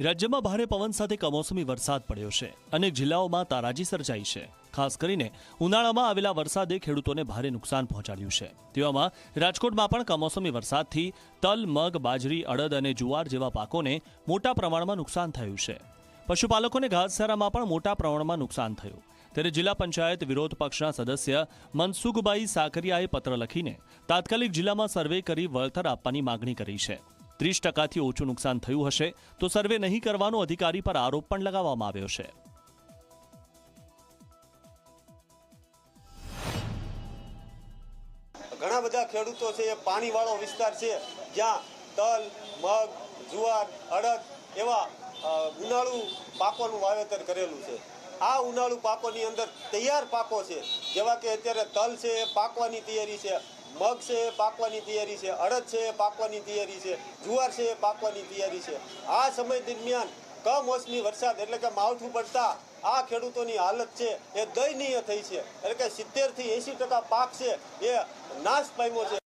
રાજ્યમાં ભારે પવન સાથે કમોસમી વરસાદ પડ્યો છે. અનેક જિલ્લાઓમાં તારાજી સર્જાઈ છે. ખાસ કરીને ઉનાળામાં આવેલા વરસાદે ખેડૂતોને ભારે નુકસાન પહોંચાડ્યું છે. તેવામાં રાજકોટમાં પણ કમોસમી વરસાદથી તલ, મગ, બાજરી, અડદ અને જુવાર જેવા પાકોને મોટા પ્રમાણમાં નુકસાન થયું છે. પશુપાલકોને ઘાસચારામાં પણ મોટા પ્રમાણમાં નુકસાન થયું. ત્યારે જિલ્લા પંચાયત વિરોધ પક્ષના સદસ્ય મનસુખભાઈ સાકરિયાએ પત્ર લખીને તાત્કાલિક જિલ્લામાં સર્વે કરી વળતર આપવાની માગણી કરી છે. ત્રીસ ટકાથી ઓછું નુકસાન થયું હશે, તો સર્વે નહીં કરવાનો અધિકારી પર આરોપ પણ લગાવવામાં આવ્યો છે. ઘણા બધા ખેડૂતો છે, એ પાણીવાળો વિસ્તાર છે, જ્યાં તલ, મગ, જુવાર, અડદ એવા ઉનાળુ પાકોનું વાવેતર કરેલું છે. આ ઉનાળુ પાકોની અંદર તૈયાર પાકો છે. જેવા કે અત્યારે તલ છે, પાકવાની તૈયારી છે, મગ છે, પાકવાની તૈયારી છે, અડદ છે, પાકવાની તૈયારી છે, જુવાર છે, પાકવાની તૈયારી છે. આ સમય દરમિયાન કમોસમી વરસાદ એટલે કે માવઠું પડતા આ ખેડૂતોની હાલત છે એ દયનીય થઈ છે. એટલે કે સિત્તેરથી એંસી ટકા પાક છે એ નાશ પામ્યો છે.